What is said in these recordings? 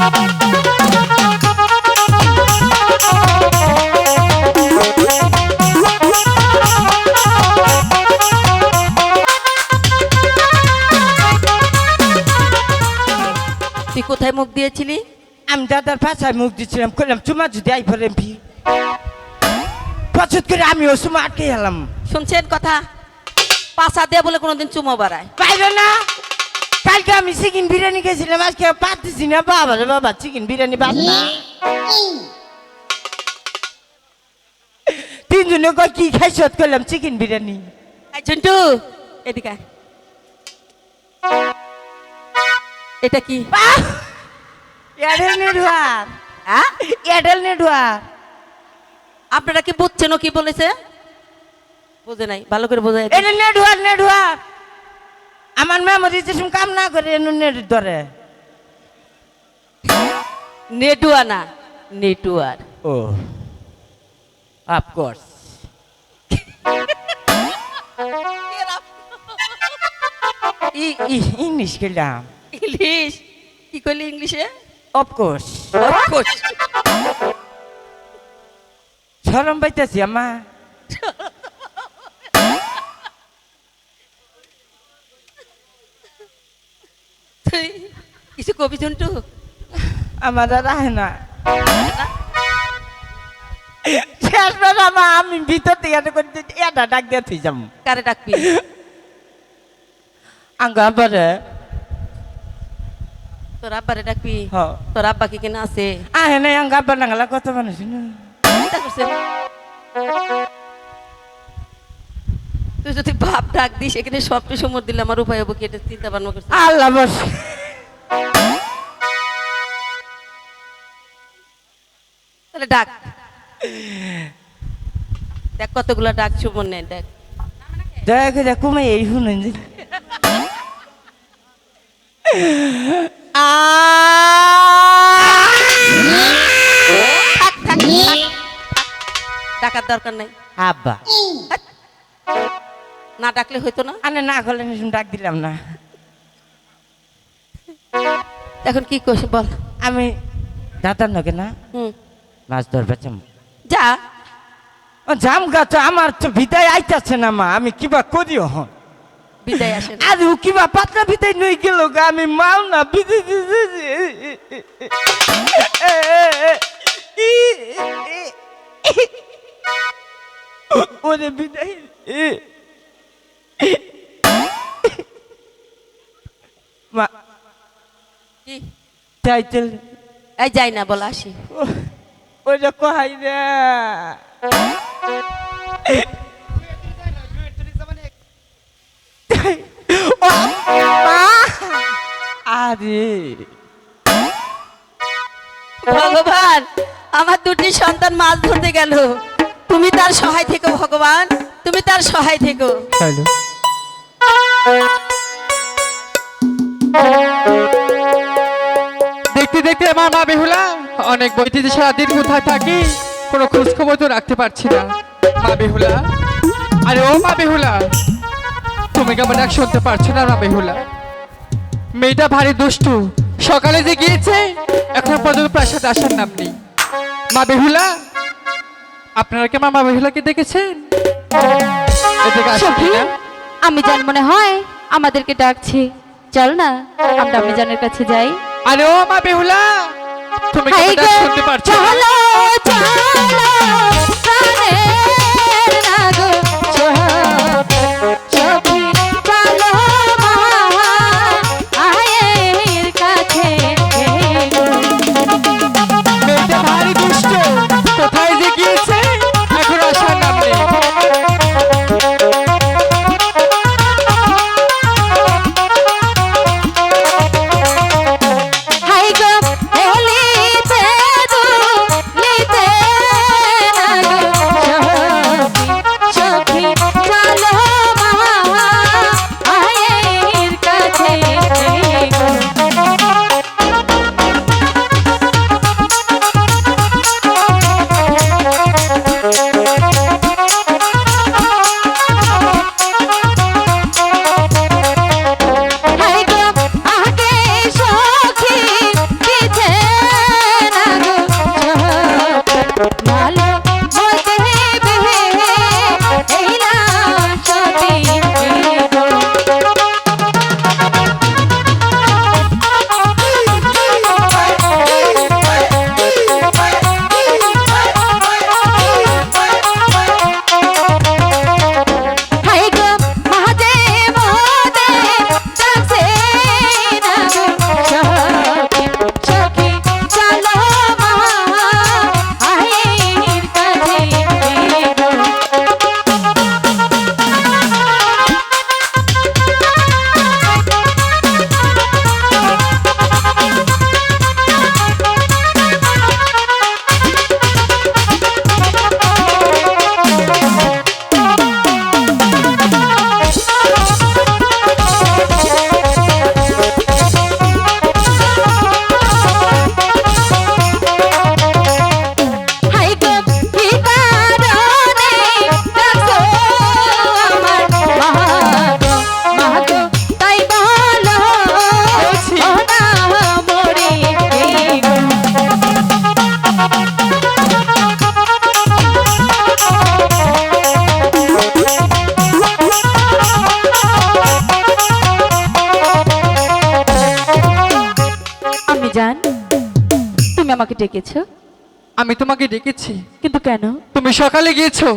তুই কোথায় মুখ দিয়েছিলি? আমি দাদার পাশায় মুখ দিচ্ছিলাম করলাম চুমা যদি আই পরে এমপি পছন্দ করে আমি ও চুমা আটকে গেলাম। শুনছেন কথা? পাশা দিয়ে বলে কোনোদিন চুমো বাড়ায়। পাইল না। কালকে আমি চিকেন বিরিয়ানি খেয়েছিলাম আজকে পারতেছি না। বাবা রে বাবা চিকেন বিরিয়ানি বাদ না। তিনজনে কয় কি খাইছ? করলাম চিকেন বিরিয়ানি। ঝন্টু এদিকে। এটা কি? এয়ারটেল নেটওয়ার্ক হ্যাঁ? এয়ারটেল নেটওয়ার্ক আপনারা কি বুঝছেন ও কি বলেছে? বুঝে নাই ভালো করে বোঝাই এটা নেটওয়ার্ক নেটওয়ার্ক আমার মেমোরি যেসব কাম না করে এনু নেট ধরে। নেটুয়া না নেটুয়ার। ও। অফকোর্স ইংলিশ গেলাম ইংলিশ? কি করলি ইংলিশে? অফকোর্স Of সরম পাইতেছি আমা তুই কিছু কবি ঝন্টু আমার আর আহে না শেষবার আমা আমি ভিতর থেকে এটা করে দিতে এটা ডাক দিয়ে থুই যাম কারে ডাকবি আঙ্গা পরে তোর আব্বারে ডাকবি হ তোর আব্বা কি কিনা আছে আহে নাই আঙ্গা পর নাঙ্গলা কত মানুষ না চিন্তা করছে তুই যদি বাপ ডাক দিস এখানে সবটা সময় দিলে আমার উপায় হব কি? এটা চিন্তা ভাবনা করছে আল্লাহ বস। তাহলে ডাক। দেখ কতগুলা ডাক সুমন নেই দেখ। দয়া করে কমে এই শুনুন যে। ডাকার দরকার নাই। আব্বা। না ডাকলে হইতো না আনে না করলে ডাক দিলাম না এখন কি করছি বল আমি দাদার নকে না হুম মাছ ধরবে যা ও জাম গাছ আমার তো বিদায় আইতাছে না মা আমি কিবা করিও হন বিদায় আসে। আর ও কিবা পাতলা বিদায় নই গেল গা আমি মাল না বিদায় ওরে বিদায় মা কি? টাইটেল এই যাই না বল আসি। ওটা কহাই রে। আরে। ভগবান আমার দুটি সন্তান মাছ ধরতে গেল। তুমি তার সহায় থেকো ভগবান। তুমি তার সহায় থেকো। হ্যালো দেখতে দেখতে আমার মা বেহুলা অনেক বইটিতে সারাদিন কোথায় থাকি কোনো খোঁজ খবর তো রাখতে পারছি না। মা বেহুলা আরে ও মা বেহুলা তুমি কেমন ডাক শুনতে পারছ না মা বেহুলা? মেয়েটা ভারী দুষ্টু সকালে যে গিয়েছে এখন পর্যন্ত প্রাসাদ আসার নাম নেই। মা বেহুলা আপনারা কি মা বেহুলাকে দেখেছেন? এদিকে আসুন না। আমি জান মনে হয় আমাদেরকে ডাকছে। চল না আমরা আমি জানের কাছে যাই। আরে ও মা বেহুলা তুমি গো, শুনতে পারছ? চলো চলো। আমাকে ডেকেছো? আমি তোমাকে ডেকেছি। কিন্তু কেন? তুমি সকালে গিয়েছো।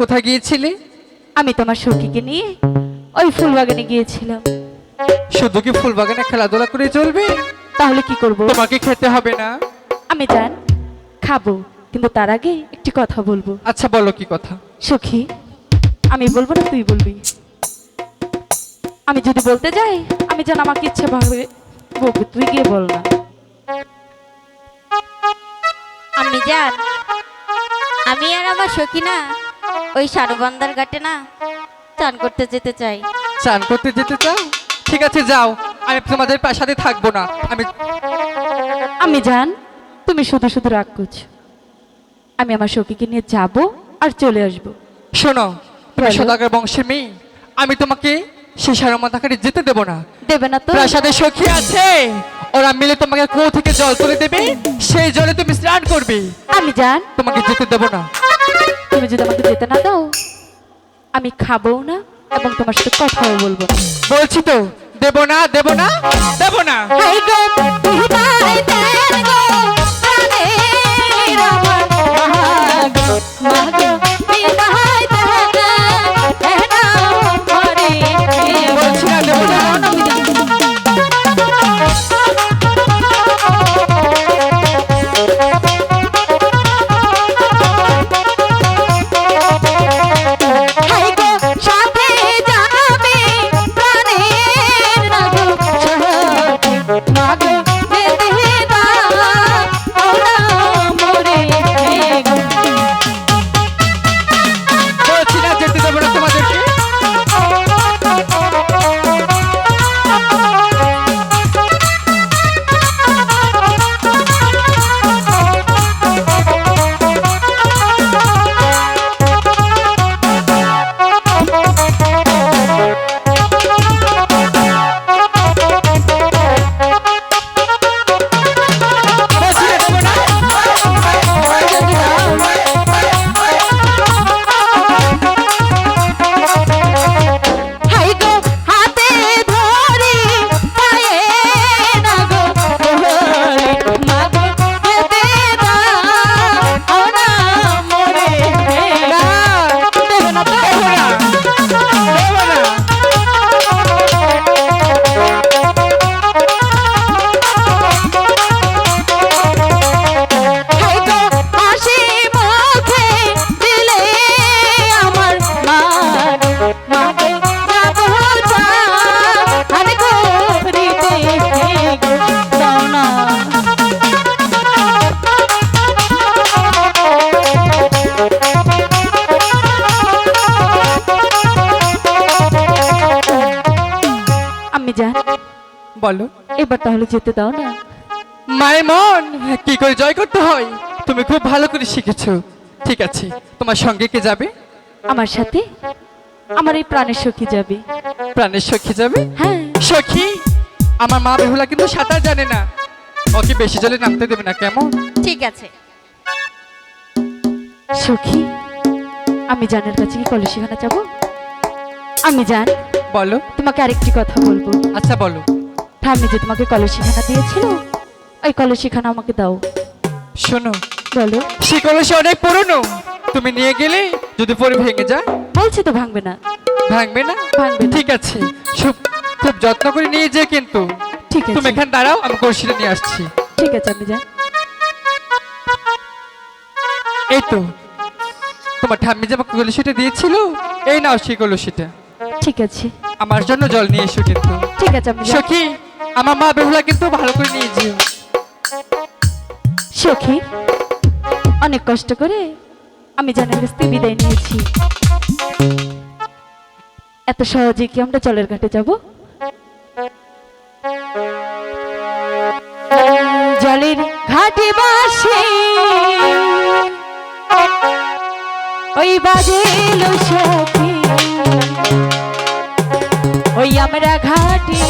কোথায় গিয়েছিলে? আমি তোমার সখীকে নিয়ে ওই ফুলবাগানে গিয়েছিলাম। শুধু কি ফুল বাগানে খেলাধুলা করে চলবে? তাহলে কি করব? তোমাকে খেতে হবে না। আমি জান খাব কিন্তু তার আগে একটি কথা বলব। আচ্ছা বলো কি কথা? সখী আমি বলব না তুই বলবি? আমি যদি বলতে যাই আমি যেন আমাকে ইচ্ছে ভাবে বলবি তুই গিয়ে বল না। আমি জান আমি আর আমার সখী না ওই সারবান্দার ঘাটে না চান করতে যেতে চাই। চান করতে যেতে চাও? ঠিক আছে যাও। আমি তোমাদের সাথে থাকব না। আমি আমি জান তুমি শুধু শুধু রাগ করছ। আমি আমার সখীকে নিয়ে যাব আর চলে আসব। শোনো তুমি। সদাগর বংশের মেয়ে। আমি তোমাকে সেই সারমাতাকারে যেতে দেবো না। দেবে না তো? প্রাসাদে সখী আছে। ওরা মিলে তোমাকে কুয়ো থেকে জল তুলে দেবে। সেই জলে তুমি স্নান করবে। আমি জান। তোমাকে যেতে দেবো না। তুমি যদি আমাকে যেতে না দাও আমি খাব না এবং তোমার সাথে কথাও বলব না। বলছি তো দেবো না দেবো না দেবো না। বলো এবার তাহলে যেতে দাও না। মায়ের মন কি করে জয় করতে হয়? তুমি খুব ভালো করে শিখেছো। ঠিক আছে তোমার সঙ্গে কে যাবে? আমার সাথে? আমার এই প্রাণের সখী যাবে। প্রাণের সখী যাবে? হ্যাঁ। সখী? আমার মা বেহুলা কিন্তু সাঁতার জানে না। ওকে বেশি জলে নামতে দেবে না কেমন? ঠিক আছে। সখী আমি জানের কাছে কি কলসিখানা যাব? আমি জান বলো। তোমাকে আরেকটি কথা বলব। আচ্ছা বলো। ঠাম্মি যে তোমাকে কলসিখানা দিয়েছিল ওই কলসিখানা আমাকে দাও। শোনো বলো। সে কলসি অনেক পুরনো। তুমি নিয়ে গেলে যদি পরে ভেঙে যায়। বলছি তো ভাঙবে না। ভাঙবে না? ভাঙবে ঠিক আছে। খুব খুব যত্ন করে নিয়ে যে কিন্তু। ঠিক আছে। তুমি এখানে দাঁড়াও আমি কলসিটা নিয়ে আসছি। ঠিক আছে আমি জান এই তো। তোমার ঠাম্মি যে আমাকে কলসিটা দিয়েছিল এই নাও সেই কলসিটা। ঠিক আছে। আমার জন্য জল নিয়ে এসো কিন্তু। ঠিক আছে আমি সখী আমার মা বেহুলা কিন্তু ভালো করে নিয়ে যেও। সখী, অনেক কষ্ট করে আমি জানের কাছ বিদায় নিয়েছি। এত সহজে কি আমরা জলের ঘাটে যাব? জলের ঘাটে বাসে, ওই বাজেলো সখী। ওই আমরা ঘাটে